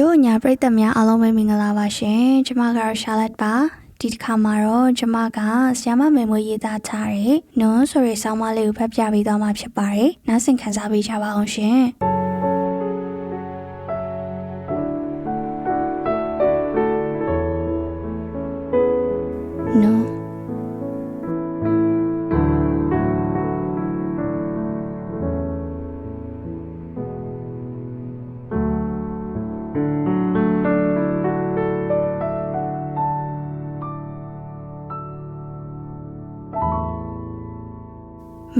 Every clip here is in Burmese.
တို့ညာပရိသတ်များအားလုံးပဲမင်္ဂလာပါရှင်ကျမကတော့ Charlotte ပါဒီတစ်ခါမှာတော့ကျမကဆ iam မမေမွေရေးသားထားတဲ့နွန်းဆိုတဲ့ဆောင်းပါးလေးကိုဖတ်ပြပေးသွားမှာဖြစ်ပါတယ်နားဆင်ခံစားပေးကြပါအောင်ရှင်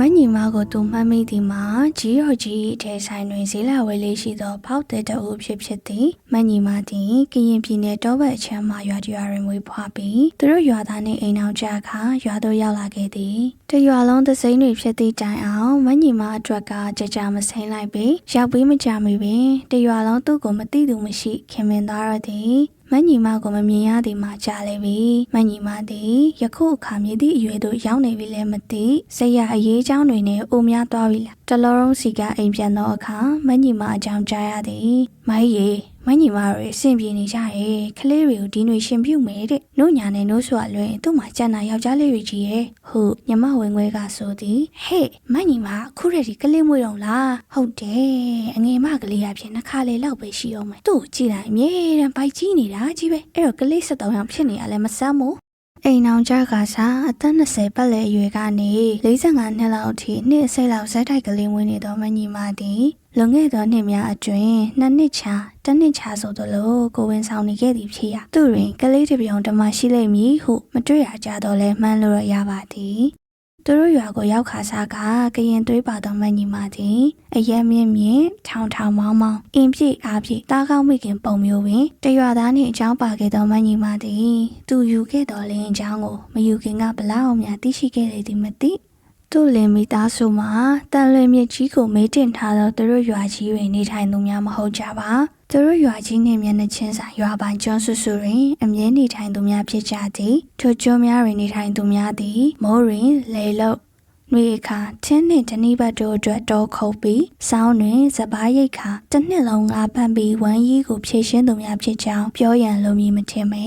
မညီမကိုသူမှတ်မိသည်မှာကြီးရော်ကြီးအထဲဆိုင်တွင်ဈေးလာဝယ်လေးရှိသော ဖောက်တဲ့တအုပ်ဖြစ်ဖြစ်သည်မညီမသည်ကရင်ပြည်နယ်တောဘက်အချမ်းမှရွာတရွာတွင်မွေးဖွားပြီးသူတို့ရွာသားနှင့်အိမ်အောင်ကြခါရွာသို့ရောက်လာခဲ့သည်တရွာလုံးသစိမ်းတွေဖြစ်သည့်တိုင်အောင်မညီမအတွက်ကကြကြမစိမ့်လိုက်ပြီးရောက်ပြီးမကြမီပင်တရွာလုံးသူ့ကိုမသိသူမရှိခင်မင်သွားရသည်မညီမကိုမမြင်ရသည်မှာကြားလေပြီမညီမသည်ယခုအခါမြည်သည့်အရွယ်သို့ရောက်နေပြီလည်းမသိစိတ်ရအရေးချောင်းတွေနဲ့အိုများသွားပြီလားတလောလုံးစီကအိမ်ပြန်သောအခါမညီမအကြောင်းကြားရသည် မိုင်းရီမညီမတို့အဆင်ပြေနေကြရဲ့ကလေးတွေကိုဒီຫນွေရှင်ပြုတ်မယ်တဲ့နှုတ်ညာနဲ့နှုတ်ဆွလွင်သူ့မှာကြံတာယောက်ျားလေးတွေကြီးရဲ့ဟုတ်ညမဝင်ခွဲကဆိုသည်ဟဲ့မညီမအခုတည်းဒီကလေးမွေးတော့လားဟုတ်တယ်အငယ်မကလေးရဖြစ်နှခါလေလောက်ပဲရှိအောင်မယ်သူ့ကိုကြည့်လိုက်အမြဲတမ်းဘိုက်ကြီးနေတာကြီးပဲအဲ့တော့ကလေး73ယောက်ဖြစ်နေရလဲမဆမ်းမို့ အိမ်အောင်ကြကစားအသက်20ပတ်လည်အရွယ်ကနေ45နှစ်လောက်အထိနှစ်အစိတ်လောက်ဇက်တိုက်ကလေးဝင်နေတော့မညီမသည်လွန်ခဲ့သောနှစ်များအတွင်းနှစ်နှစ်ချာတစ်နှစ်ချာဆိုသလိုကိုဝင်ဆောင်နေခဲ့သည်ဖြစ်ရာသူတွင်ကလေးတစ်ပြုံတမရှိလိမ့်မည်ဟုမတွေ့ရကြတော့လဲမှန်းလို့ရပါသည် သူတို့ရွာကိုရောက်ခါစားကကရင်သွေးပါသောမညီမသည်အယက်မြင့်မြင့်ထောင်ထောင်မောင်းမောင်းအင်ပြည့်အားပြည့်တားကောင်းမိခင်ပုံမျိုးပင်တရွာသားနှင့်အကြောင်းပါခဲ့သောမညီမသည်သူယူခဲ့တော်လင်းအကြောင်းကိုမယူခင်ကဘလောက်များသိရှိခဲ့လေသည်မသိ သူ့လင်မိသားစုမှာတန်လွင်မြစ်ကြီးကိုမေးတင်ထားသောသူတို့ရွာကြီးတွင်နေထိုင်သူများမဟုတ်ကြပါသူတို့ရွာကြီးနှင့်မျက်နှာချင်းဆိုင်ရွာပိုင်ကျွန်းစုစုတွင်အမြဲနေထိုင်သူများဖြစ်ကြသည်ထိုကျွန်းများတွင်နေထိုင်သူများသည်မိုးတွင်လေလုတ်နှွေအခါထင်းနှင့်တနိဘတ်တို့အတွက်တောခုတ်ပြီးစောင်းတွင်စပားရိတ်ခါတစ်နှစ်လုံးငါပန်းပြီးဝမ်းရီးကိုဖြည့်ရှင်းသူများဖြစ်ကြောင်းပြောရန်လိုမည်မထင်ပေ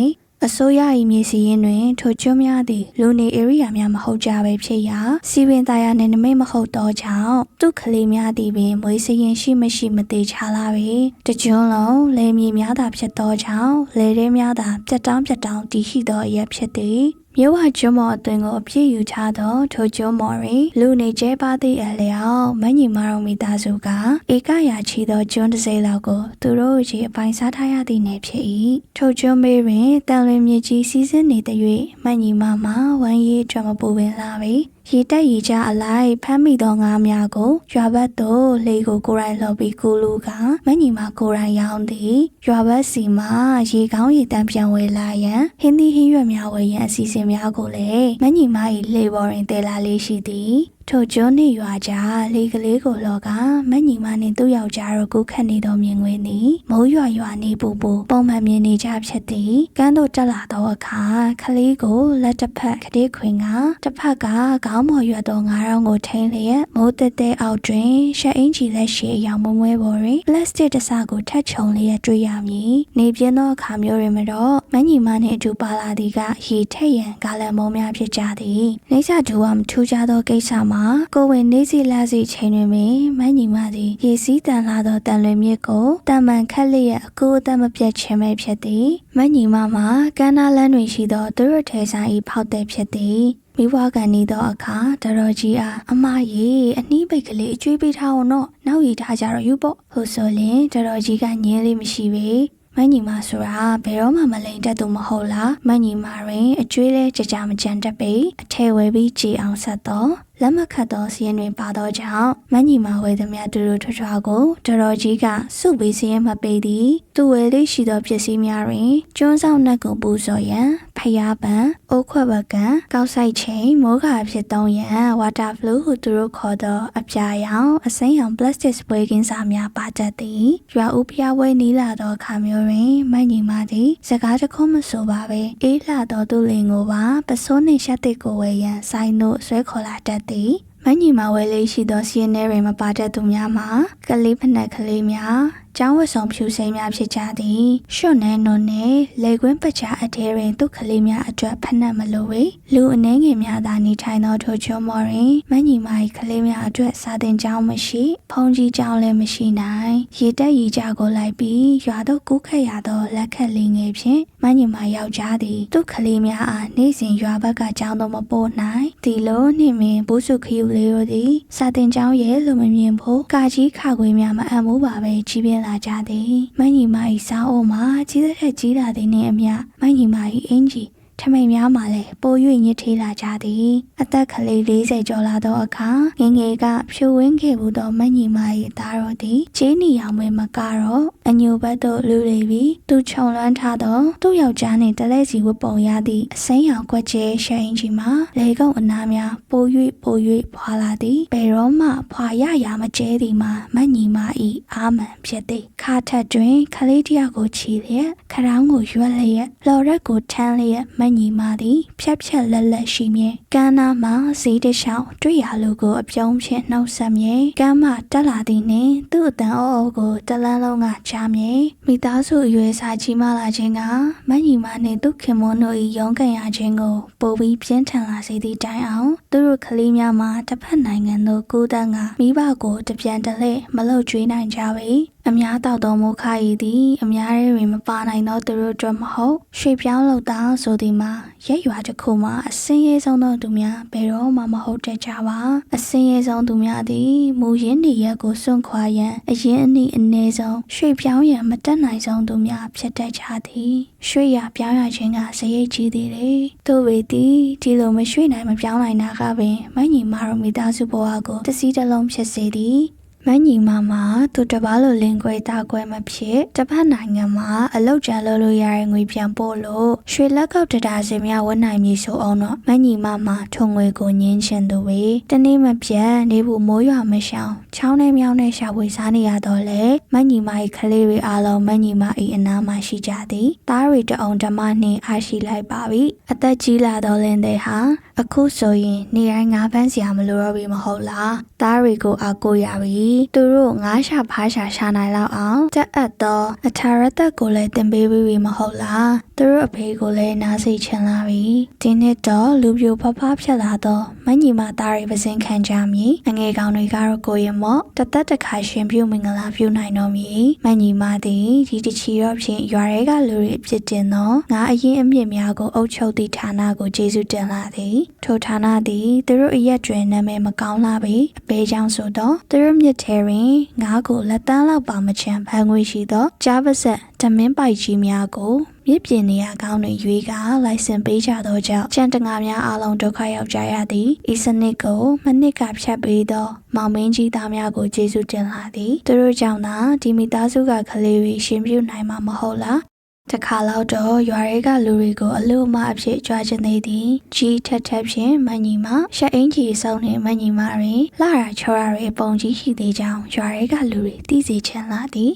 အစိုးရ၏မြေစီရင်တွင်ထိုကျွန်းများသည်လူနေ area များမဟုတ်ကြပဲဖြစ်ရာစီပင်သားရနယ်နမိတ်မဟုတ်သောကြောင့်သူ့ကလေးများသည်ပင်မွေးစရင်ရှိမရှိမသေးချလာပေတကျွန်းလုံးလေမြေများသာဖြစ်သောကြောင့်လေထဲများသာပြတ်တောင်းပြတ်တောင်းတည်ရှိသောအရက်ဖြစ်သည်မြို့ဝကျွန်းမော်အသွင်ကိုအပြည့်ယူထားသောထိုကျွန်းမော်တွင်လူနေကျဲပါသည့်အလျောက်မညီမတော်မိသားစုကဧကရာချီသောကျွန်းတစ်စိမ်းလောက်ကိုသူတို့ကြီးအပိုင်စားထားရသည့်နယ်ဖြစ်၏ထိုကျွန်းမေးတွင်တန်လွင်မြစ်ကြီးစီးဆင်းနေတဲ့၍မညီမမှာဝမ်းရည်အတွက်မပူပင်လာပေ ရေတက်ရေချအလိုက်ဖမ်းမိသောငါးများကိုရွာဘက်သို့လေကိုကိုရိုင်းလှော်ပြီးကိုလူကမညီမကိုရိုင်းရောင်းသည်ရွာဘက်စီမှရေကောင်းရေတန်းပြန်ဝေလာရန်ဟင်းသီးဟင်းရွက်များဝယ်ရန်အစီအစဉ်များကိုလည်းမညီမ၏လေပေါ်တွင်တည်လာလေးရှိသည် ထိုကျွန်းနေရွာကြားလေကလေးကိုလောကမညီမနှင့်သူ့ယောက်ျားတို့ကိုခတ်နေသောမြင်ကွင်းသည်မိုးရွာရွာနေပူပူပုံမှန်မြင်နေကြဖြစ်သည်ကမ်းတို့တက်လာသောအခါခလေးကိုလက်တစ်ဖက်ကလေးခွင်ကတစ်ဖက်ကခေါင်းပေါ်ရွက်သောငါးရောင်ကိုထိန်းလျက်မိုးတက်တဲ့အောက်တွင်ရှက်အင်ကြီးလက်ရှိအယောင်မမွဲပေါ်တွင်ပလတ်စတစ်တစကိုထက်ချုံလျက်တွေ့ရမည်နေပြင်းသောအခါမျိုးတွင်မတော့မညီမနှင့်အတူပါလာသည်ကရေထက်ရန်ဂါလန်မုံများဖြစ်ကြသည်နေစာဒူဝမထူးခြားသောကိစ္စမှာကိုဝင်နေစီလာစီချိန်တွင်ပင်မညီမသည်ရေစည်းတန်လာသောတန်လွင်မြစ်ကိုတန်မှန်ခက်လျက်အကိုအသက်မပြတ်ခြင်းပဲဖြစ်သည်မညီမမှာကမ်းနားလန်းတွင်ရှိသောသူရထဲဆိုင်၏ဖောက်တဲ့ဖြစ်သည်မိဘကန်နေသောအခါတတော်ကြီးအားအမကြီးအနှီးပိတ်ကလေးအကျွေးပေးထားအောင်တော့နောက်ရည်ထားကြတော့ယူပေါ့ဟိုဆိုရင်တတော်ကြီးကညင်းလေးမရှိပေမညီမဆိုတာဘယ်တော့မှမလိန်တက်သူမဟုတ်လားမညီမတွင်အကျွေးလဲကြကြမကြမ်းတက်ပေအထဲဝဲပြီးကြည်အောင်ဆက်တော့ လက်မခတ်သောစီးရင်တွင်ပါသောကြောင့်မညီမဝဲသည်များတူတူထွထွားကိုတတော်ကြီးကစုပြီးစီးရင်မပေးသည်သူဝဲလေးရှိသောပစ္စည်းများတွင်ကျွန်းဆောင်နှက်ကိုပူဇော်ရန်ဖျားပန်အိုးခွက်ပကံကောက်ဆိုင်ချိန်မိုးခါဖြစ်သုံးရန်ဝါတာဖလူးဟုသူတို့ခေါ်သောအပြာရောင်အစိမ်းရောင်ပလတ်စတစ်ပွဲကင်းစာများပါတတ်သည်ရွာဦးဖျားဝဲနီးလာသောအခါမျိုးတွင်မညီမသည်စကားတခုမဆိုပါပဲအေးလာသောသူလင်ကိုပါပစိုးနှင့်ရှက်တဲ့ကိုဝဲရန်ဆိုင်တို့ဆွဲခေါ်လာတတ်သည်မညီမဝဲလေးရှိသောစီးရဲတွင်မပါတတ်သူများမှာကလေးဖနက်ကလေးများ ကျောင်းဝတ်ဆောင်ဖြူစိမ်းများဖြစ်ကြသည်ရှွတ်နဲနွန်နဲလေကွင်းပချာအထဲတွင်သူကလေးများအတွက်ဖက်နှက်မလိုဝေလူအနှဲငယ်များသာနေထိုင်သောထိုချုံမော်တွင်မညီမ၏ကလေးများအတွက်စာသင်ကျောင်းမရှိဖုန်ကြီးကျောင်းလည်းမရှိနိုင်ရေတက်ရီကြကိုလိုက်ပြီးရွာသို့ကူးခတ်ရသောလက်ခက်လေးငယ်ဖြင့်မညီမယောက်ျားသည်သူကလေးများအားနေ့စဉ်ရွာဘက်ကကျောင်းသို့မပို့နိုင်ဒီလိုနှင့်မင်းဘုစုခယူလေးတို့သည်စာသင်ကျောင်းရဲ့လူမမြင်ဖို့ကာကြီးခါခွေများမအံ့ဘူးပါပဲကြီးပြင်းလာကြသည်မညီမ၏စာအုပ်မှာကြီးတဲ့ထက်ကြီးလာသည်နှင့်အမျှမညီမ၏အင်ကြီး ထမိန်များမှလည်းပို၍ညစ်ထေးလာကြသည်အသက်ကလေး40ကျော်လာသောအခါငငယ်ကဖြိုဝင်းခဲ့ဘူးသောမညီမ၏သားတော်သည်ဂျင်းနီရောင်မွေမကတော့အညိုဘက်သို့လူလေပြီးသူခြုံလွမ်းထားသောသူ့ယောက်ျားနှင့်တလဲစီဝတ်ပုံရသည့်အစိမ်းရောင်ကွက်ကျဲရှရင်ကြီးမှာလေကုံအနာများပို၍ပို၍ဖွာလာသည်ဘယ်တော့မှဖွာရရမကျဲသည်မှာမညီမ၏အာမန်ဖြစ်သည်ခါထက်တွင်ခလေးတယောက်ကိုချီလျက်ခရောင်းကိုရွက်လျက်လော်ရက်ကိုထမ်းလျက်မညီမသည်ဖြက်ဖြက်လက်လက်ရှိမြဲကမ်းနားမှာဈေးတစ်လျှောက်တွေ့ရလူကိုအပြုံးဖြင့်နှုတ်ဆက်မြဲကမ်းမတက်လာသည်နှင့်သူ့အတန်အော်အော်ကိုတလန်းလုံးကချားမြဲမိသားစုအရွယ်စားကြီးမားလာခြင်းကမညီမနှင့်သူ့ခင်မွန်းတို့၏ရုန်းကန်ရခြင်းကိုပိုပြီးပြင်းထန်လာစေသည့်တိုင်အောင်သူတို့ကလေးများမှာတစ်ဖက်နိုင်ငံသို့ကိုးတန်းကမိဘကိုတပြန်တလှည့်မလုတ်ကျွေးနိုင်ကြပေအများတောက်သောမုခရည်သည် အများရဲတွင်မပါနိုင်သောသူတို့အတွက်မဟုတ်ရွှေပြောင်းလောက်တာဆိုသည်မှာရက်ရွာတစ်ခုမှာအစင်းရဲဆုံးသောသူများဘယ်တော့မှမဟုတ်တဲ့ကြပါအစင်းရဲဆုံးသူများသည်မူရင်းနေရက်ကိုစွန့်ခွာရန်အရင်အနည်းအနည်းဆုံးရွှေပြောင်းရန်မတက်နိုင်ဆုံးသူများဖြစ်တတ်ကြသည်ရွှေရပြောင်းရခြင်းကစရိတ်ကြီးသေးတယ်တို့ဝေသည်ဒီလိုမရွှေနိုင်မပြောင်းနိုင်တာကပင်မညီမတို့မိသားစုဘဝကိုတစည်းတစ်လုံးဖြစ်စေသည် မညီမမှာသူတပားလိုလင်ကွေတာကွဲမဖြစ်တစ်ဖက်နိုင်ငံမှာအလောက်ကျန်လို့လို့ရတဲ့ငွေပြန်ပို့လို့ရွှေလက်ကောက်တဒါစင်များဝန်နိုင်ပြီဆိုအောင်တော့မညီမမှာထုံငွေကိုညင်းချင်သူဝေတနေ့မပြတ်နေဘူးမိုးရွာမရှောင်ချောင်းနဲ့မြောင်းနဲ့ရှာဖွေစားနေရတော့လေမညီမ၏ကလေးတွေအားလုံးမညီမ၏အနားမှာရှိကြသည်သားတွေတအောင်ဓမ္မနှင့်အားရှိလိုက်ပါပြီအသက်ကြီးလာတော့လင်းတဲ့ဟာအခုဆိုရင်နေတိုင်းငါးပန်းစရာမလိုတော့ပြီမဟုတ်လားသားတွေကိုအားကိုးရပြီသူတို့ငါးရှာဖားရှာရှာနိုင်လောက်အောင်တက်အပ်သောအထာရသက်ကိုလည်းတင်ပေးပြီးပြီမဟုတ်လားသူတို့အဖေကိုလည်းနားစိတ်ချင်လာပြီဒီနှစ်တော့လူပြိုဖဖဖြစ်လာတော့မညီမသားတွေပစင်ခံကြမည်အငယ်ကောင်တွေကတော့ကိုရင်မော့တသက်တခါရှင်ပြုမင်္ဂလာပြုနိုင်တော်မူမညီမသည်ဒီတချီတော့ဖြင့်ရွာရဲကလူတွေအဖြစ်တင်သောငါအရင်အမြင့်များကိုအုပ်ချုပ်သည့်ဌာနကိုကျေးဇူးတင်လာသည်ထိုဌာနသည်သူတို့အရက်တွင်နာမည်မကောင်းလာပေအပေကြောင့်ဆိုတော့သူတို့မြစ်ထဲတွင်ငါးကိုလက်တန်းလောက်ပါမချမ်းဖန်ငွေရှိသောကြားပါဆက်ဓမင်းပိုက်ကြီးများကိုမြစ်ပြင်နေရကောင်းတွင်ရွေးကလိုင်စင်ပေးကြသောကြောင့်ကျန်တငါများအားလုံးဒုက္ခရောက်ကြရသည်ဤစနစ်ကိုမနစ်ကဖြတ်ပေးသော မောင်မင်းကြီးသားများကိုကျေးဇူးတင်လာသည်သူတို့ကြောင့်သာဒီမိသားစုကကလေးတွေရှင်ပြုနိုင်မှာမဟုတ်လား တခါလောက်တော့ရွာတွေကလူတွေကိုအလို့မအဖြစ်ကြွားချင်သေးသည်ကြီးထက်ထက်ဖြင့်မညီမရှက်အင်းကြီးဆုံးနှင့်မညီမတွင်လာရာချောရာတွေပုံကြီးရှိသေးကြောင်းရွာတွေကလူတွေသိစေချင်လာသည်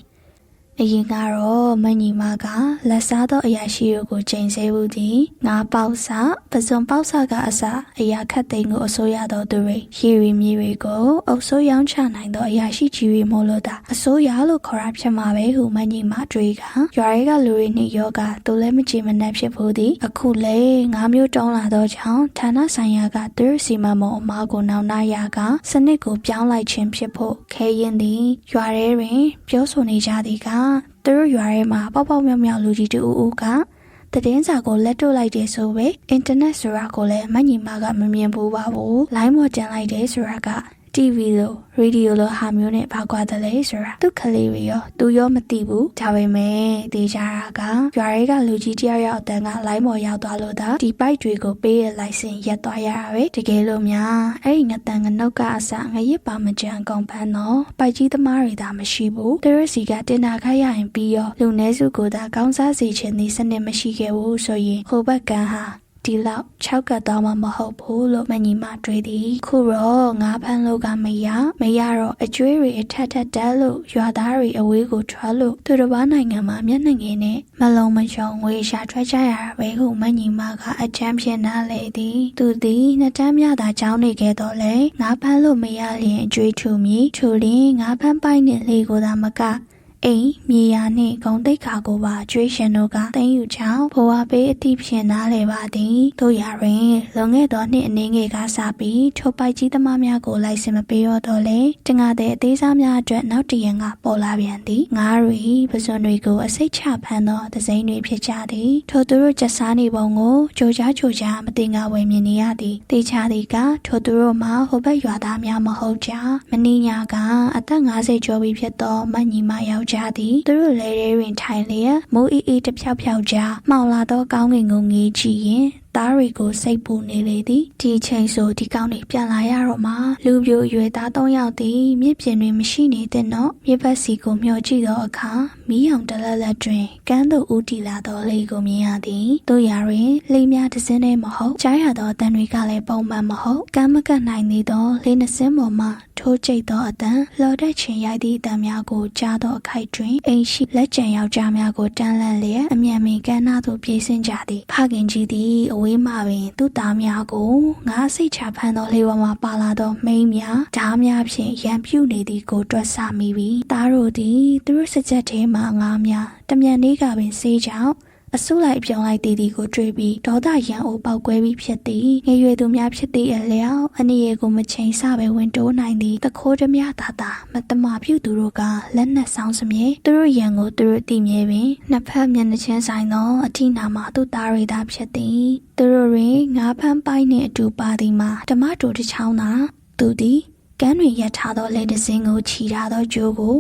အရင်ကတော့မညီမကလက်စားသောအရာရှိတို့ကိုချိန်ဆဘူးသည်ငါပေါက်စာပစုံပေါက်စာကအစအရာခတ်သိမ်းကိုအစိုးရသောသူတွေရီရီမြေတွေကိုအုပ်စိုးရောင်းချနိုင်သောအရာရှိကြီးတွေမို့လို့သာအစိုးရလို့ခေါ်ရဖြစ်မှာပဲဟုမညီမတွေးကရွာတွေကလူတွေနှင့်ယောဂသူလည်းမကြည်မနှက်ဖြစ်ဖို့သည်အခုလေငါမျိုးတောင်းလာသောကြောင့်ဌာနဆိုင်ရာကသူတို့စီမံမုံအမားကိုနောင်နာရာကစနစ်ကိုပြောင်းလိုက်ခြင်းဖြစ်ဖို့ခဲရင်သည်ရွာထဲတွင်ပြောဆိုနေကြသည်က သူတို့ရွာထဲမှာပေါက်ပေါက်မြောက်မြောက်လူကြီးတူဦးကတည်င်းစာကိုလက်တို့လိုက်တယ်ဆိုပဲအင်တာနက်ဆိုတာကိုလည်းမညီမကမမြင်ဘူးပါဘူးလိုင်းမော်ကျန်လိုက်တယ်ဆိုတာက TV လို့ရေဒီယိုလို့ဟာမျိုးနဲ့ဘာကွာတယ်လဲဆိုတာသူကလေးတွေရောသူရောမသိဘူးဒါပေမဲ့တေချာတာကရွာတွေကလူကြီးတယောက်ယောက်အတန်းကလိုင်းမော်ရောက်သွားလို့ဒါဒီပိုက်တွေကိုပေးရလိုက်စင်ရက်သွားရတာပဲတကယ်လို့များအဲ့ဒီငတန်ငနှုတ်ကအစငရစ်ပါမကြံကောင်ပန်းတော့ပိုက်ကြီးသမားတွေဒါမရှိဘူးသူတို့စီကတင်တာခတ်ရရင်ပြီးရောလူနည်းစုကိုသာကောင်းစားစေခြင်းသည်စနစ်မရှိခဲ့ဘူးဆိုရင်ဟိုဘက်ကန်းဟာ ဒီလောက်၆ကတ်သွားမှာမဟုတ်ဘူးလို့မညီမတွေးသည်ခုတော့ငါးဖန်းလို့ကမရမရတော့အကျွေးတွေအထက်ထက်တက်လို့ရွာသားတွေအဝေးကိုထွက်လို့သူတစ်ပါးနိုင်ငံမှာမျက်နှာငယ်နဲ့မလုံးမချုံငွေရှာထွက်ကြရတာပဲဟုမညီမကအချမ်းဖြစ်နာလေသည်သူသည်နှစ်တန်းမြသာကြောင်းနေခဲ့တော့လေငါးဖန်းလို့မရရင်အကျွေးထူမီထူရင်ငါးဖန်းပိုက်နဲ့လေကိုသာမက အိမ်မြေယာနှင့်ဂုံတိတ်ခါကိုပါကျွေးရှင်တို့ကသိမ်းယူကြောင်းဘဝပေးအသည့်ဖြင့်နားလည်ပါသည်တို့ရာတွင်လွန်ခဲ့သောနှစ်အနေငယ်ကစပြီးထိုပိုက်ကြီးသမားများကိုလိုက်စင်မပေးတော့တော့လေတငါတဲ့အသေးစားများအတွက်နောက်တရံကပေါ်လာပြန်သည်ငါးရီပစွန်တွေကိုအစိတ်ချဖမ်းသောသစိမ်းတွေဖြစ်ကြသည်ထိုသူတို့ချက်စားနေပုံကိုကြိုကြားကြိုကြားမတင်ငါဝယ်မြင်နေရသည်တေချာသည်ကထိုသူတို့မှာဟိုဘက်ရွာသားများမဟုတ်ကြမင်းညာကအသက်50ကျော်ပြီဖြစ်သောမညီမယောက်ျားသည်သူတို့လဲထဲတွင်ထိုင်လျက်မိုးအေးအေးတစ်ဖြောက်ဖြောက်ကြားမှောင်လာသောကောင်းကင်ကိုငေးကြည့်ရင်သားတွေကိုစိတ်ပူနေလေသည်ဒီချိန်ဆိုဒီကောင်းတွေပြန်လာရတော့မှလူပြိုရွယ်သား၃ယောက်သည်မြစ်ပြင်တွင်မရှိနေတဲ့တော့မြစ်ဘက်စီကိုမျှော်ကြည့်သောအခါမီးရောင်တလက်လက်တွင်ကမ်းသို့ဦးတည်လာသောလေကိုမြင်ရသည်တို့ရာတွင်လေများတစ်စင်းနဲ့မဟုတ်ကြားရသောအတန်တွေကလည်းပုံမှန်မဟုတ်ကမ်းမကတ်နိုင်သေးသောလေနှစင်းပေါ်မှထိုးကျိတ်သောအတန်လော်တက်ချင်ရိုက်သည့်အတန်များကိုကြားသောအခိုက်တွင်အိမ်ရှိလက်ကျန်ယောက်ျားများကိုတန်းလန့်လျက်အမြန်မင်ကမ်းနားသို့ပြေးဆင်းကြသည်ဖခင်ကြီးသည်အဝေးမှပင်သူ့သားများကိုငါစိတ်ချဖန်သောလေဝါမှာပါလာသောမိန်းများဓားများဖြင့်ရံပြူနေသည်ကိုတွက်ဆမိပြီးသားတို့သည်သူတို့စကြက်ထဲမှငါးများတမြန်လေးကပင်ဆေးကြောင့် အဆုလိုက်ပြောင်းလိုက်တည်သည်ကိုတွေ့ပြီးဒေါသရန်အိုပေါက်ကွဲပြီးဖြစ်သည်ငယ်ရွယ်သူများဖြစ်သည့်အလျောက်အနေရကိုမချိန်ဆပဲဝင်တိုးနိုင်သည်တခိုးဓမြသာသာမတမပြုသူတို့ကလက်နက်ဆောင်စမြဲသူတို့ရန်ကိုသူတို့တည်မြဲပင်နှစ်ဖက်မျက်နှာချင်းဆိုင်သောအထိနာမှာသူသားရိသာဖြစ်သည်သူတို့တွင်ငါးဖမ်းပိုင်းနှင့်အတူပါသည်မှာဓမ္မတူတစ်ချောင်းသာသူသည်ကမ်းတွင်ရထားသောလက်တစင်းကိုခြီထားသောကြိုးကို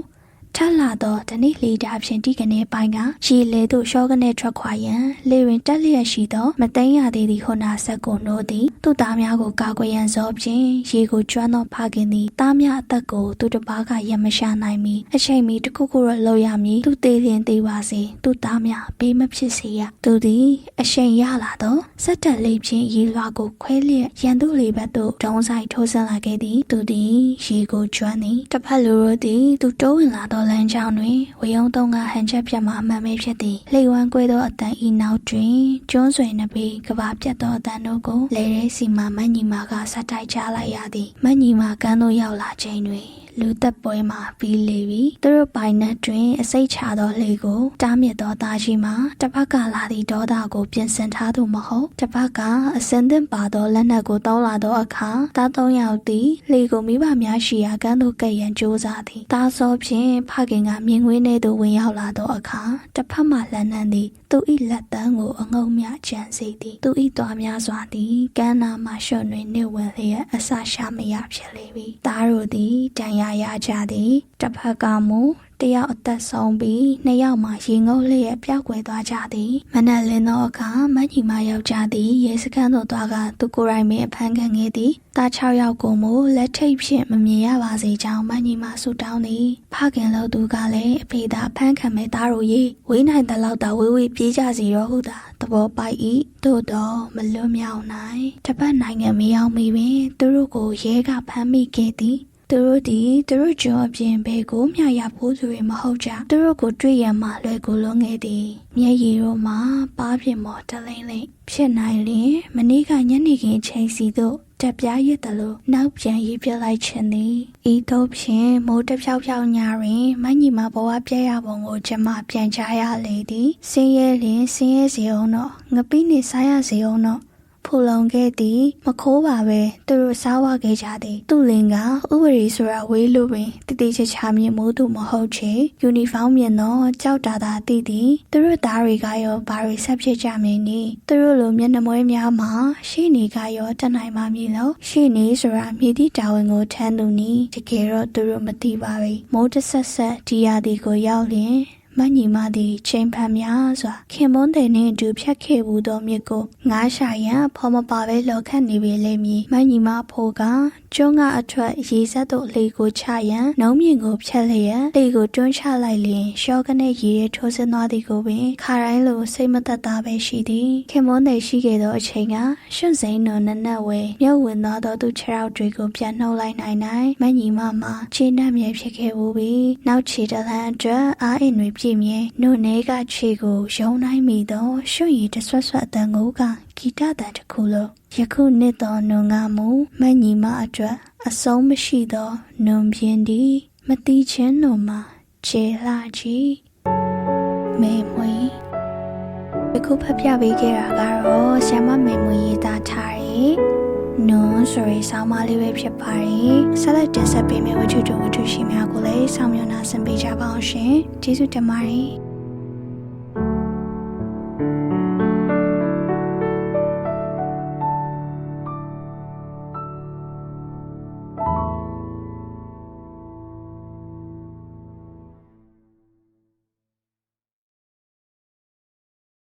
ထက်လာသောတနေ့လီတာဖြင့်တိကနေပိုင်းကရေလေသို့ရှောကနေထွက်ခွာရန်လေရင်တက်လျက်ရှိသောမသိမ်းရသေးသည့်ဟွန်နာဆက်ကိုနိုးသည်သူ့သားများကိုကာကွယ်ရန်စောဖြင့်ရေကိုကျွမ်းသောဖခင်သည်သားများအသက်ကိုသူတစ်ပါးကရမရှာနိုင်မီအချိန်မီတစ်ခုခုတော့လောက်ရမည်သူသေးရင်သေးပါစေသူ့သားများဘေးမဖြစ်စေရသူသည်အချိန်ရလာသောစက်တက်လေးဖြင့်ရေလွှာကိုခွဲလျက်ရန်သူလေဘက်သို့ဒုံဆိုင်ထိုးဆင်းလာခဲ့သည်သူသည်ရေကိုကျွမ်းသည်တစ်ဖက်လူတို့သည်သူတိုးဝင်လာသောလမ်းကြောင်းတွင်ဝယုံသုံးကဟန်ချက်ပြတ်မှအမှန်ပဲဖြစ်သည်လေဝမ်းကွဲသောအတန်ဤနောက်တွင်ကျွန်းဆွေနှပေကဘာပြတ်သောအတန်တို့ကိုလေရဲစီမာမတ်ညီမာကဆက်တိုက်ချလိုက်ရသည်မတ်ညီမာကန်းသို့ရောက်လာချိန်တွင်လူသက်ပွဲမှာပြီးလေပြီသူတို့ပိုင်နက်တွင်အစိတ်ချသောလေကိုတားမြစ်သောသားကြီးမှာတစ်ဖက်ကလာသည့်ဒေါသကိုပြင်ဆင်ထားသူမဟုတ်တစ်ဖက်ကအစင်သင့်ပါသောလက်နက်ကိုတောင်းလာသောအခါသားသုံးယောက်သည်လေကိုမိဘများရှိရာကန်းသို့ကဲ့ရန်ကြိုးစားသည်သားစောဖြင့်ဖခင်ကမြင်ကွင်းထဲသို့ဝင်ရောက်လာသောအခါတစ်ဖက်မှလှမ်းနှံသည်သူ၏လက်တန်းကိုအငုံမြကြံစေသည်သူ၏သွားများစွာသည်ကမ်းနာမှရှုံတွင်နေဝင်လျက်အဆရှာမရဖြစ်လေပြီသားတို့သည်တန်ရာရကြသည်တစ်ဖက်ကမူတယောက်အသက်ဆုံးပြီးနှစ်ယောက်မှရေငုပ်လျက်ပျောက်ကွယ်သွားကြသည်မနက်လင်းသောအခါမတ်ကြီးမယောက်ျားသည်ရေစခန်းသို့သွားကသူကိုယ်တိုင်ပင်အဖမ်းခံခဲ့သည်သား6ယောက်ကိုမူလက်ထိပ်ဖြင့်မမြင်ရပါစေကြောင်းမတ်ကြီးမဆူတောင်းသည်ဖခင်လို့သူကလည်းအဖေသာဖမ်းခံမဲ့သားတို့ရေဝေးနိုင်တဲ့လောက်သာဝေးဝေးပြေးကြစီရောဟုသာသဘောပိုက်၏သို့တော့မလွတ်မြောက်နိုင်တစ်ပတ်နိုင်ငံမရောက်မီပင်သူတို့ကိုရဲကဖမ်းမိခဲ့သည် သူတို့ဒီသူတို့ကျော်အပြင်ဘဲကိုမြရဖို့သူတွေမဟုတ်ကြသူတို့ကိုတွေ့ရမှလွယ်ကူလုံးငယ်သည်မျက်ရည်တို့မှာပါးပြင်မော်တလိမ့်လိမ့်ဖြစ်နိုင်ရင်မနေ့ကညနေခင်းချိန်စီတို့တက်ပြားရစ်တယ်လို့နောက်ပြန်ရေးပြလိုက်ခြင်းသည်ဤတို့ဖြင့်မိုးတစ်ဖြောက်ဖြောက်ညာတွင်မညီမဘဝပြည့်ရပုံကိုကျမပြန်ချရလေသည်စင်းရဲလင်စင်းရဲစီအောင်တော့ငပိနေစားရစီအောင်တော့ ဖူလုံခဲ့သည် မခိုးပါပဲသူတို့စားဝခဲ့ကြသည်သူ့လင်ကဥပဒေဆိုတာဝေးလို့ပင်တတိချာချာမြင်မို့သူမဟုတ်ချေယူနီဖောင်းမြင်တော့ကြောက်တာသာတည်သည်သူတို့သားတွေကရောဘာတွေဆက်ဖြစ်ကြမင်းနီသူတို့လိုမျက်နှာမွေးများမှာရှေ့နေကရောတနိုင်မှမည်လို့ရှေ့နေဆိုတာမြေတိတာဝန်ကိုထမ်းသူနီတကယ်တော့သူတို့မသိပါဘူးမိုးတဆက်ဆက်ဒီယာဒီကိုရောက်လျင် မညီမသည်ချိန်ဖန်များစွာခင်မွန်းတဲ့နှင့်အတူဖြတ်ခဲ့ဘူးသောမြစ်ကိုငားရှာရန်ဖော်မပါပဲလော်ခတ်နေပေလိမ့်မည်မညီမဖိုးက ကျွန်းကအထွက်ရေစက်တို့လေကိုချရန်နှုံးမြင့်ကိုဖြတ်လျက်လေကိုတွန်းချလိုက်လျင်ရှော့ကနေရေရဲထိုးစင်းသွားသည်ကိုပင်ခါတိုင်းလိုစိတ်မသက်သာပဲရှိသည်ခင်မွန်းတဲ့ရှိခဲ့သောအချိန်ကရွှန့်စိန်တော်နက်နက်ဝဲမြုပ်ဝင်သွားသောသူခြေထောက်တွေကိုပြန်နှုတ်လိုက်နိုင်နိုင်မညီမမှာချင်းနှံ့မြဲဖြစ်ခဲ့ဘူးပြီးနောက်ခြေတလန်းအတွက်အားအင်တွေပြည့်မြဲနှုတ်နေကခြေကိုယုံနိုင်မိသောရွှွရည်တဆွတ်ဆွတ်အတန်ကိုကဂီတတန်တစ်ခုလုံး ယခုနှစ်သောနုံငါမူမတ်ညီမအတွက်အဆုံးမရှိသောနုံပြင်းသည်မတိချင်းတို့မှာခြေလှကြီးမေမွေဒီခုဖတ်ပြပေးခဲ့တာကတော့ဆ iam မမေမွေရေးသားထားတဲ့နွန်ဆိုရီဆောင်းပါးလေးပဲဖြစ်ပါတယ်ဆက်လက်တင်ဆက်ပေးမယ့်ဝတ္ထုတူဝတ္ထုရှိများကိုလည်းဆောင်းမျှော်နှာဆင်ပေးကြပါအောင်ရှင်ကျေးဇူးတင်ပါတယ်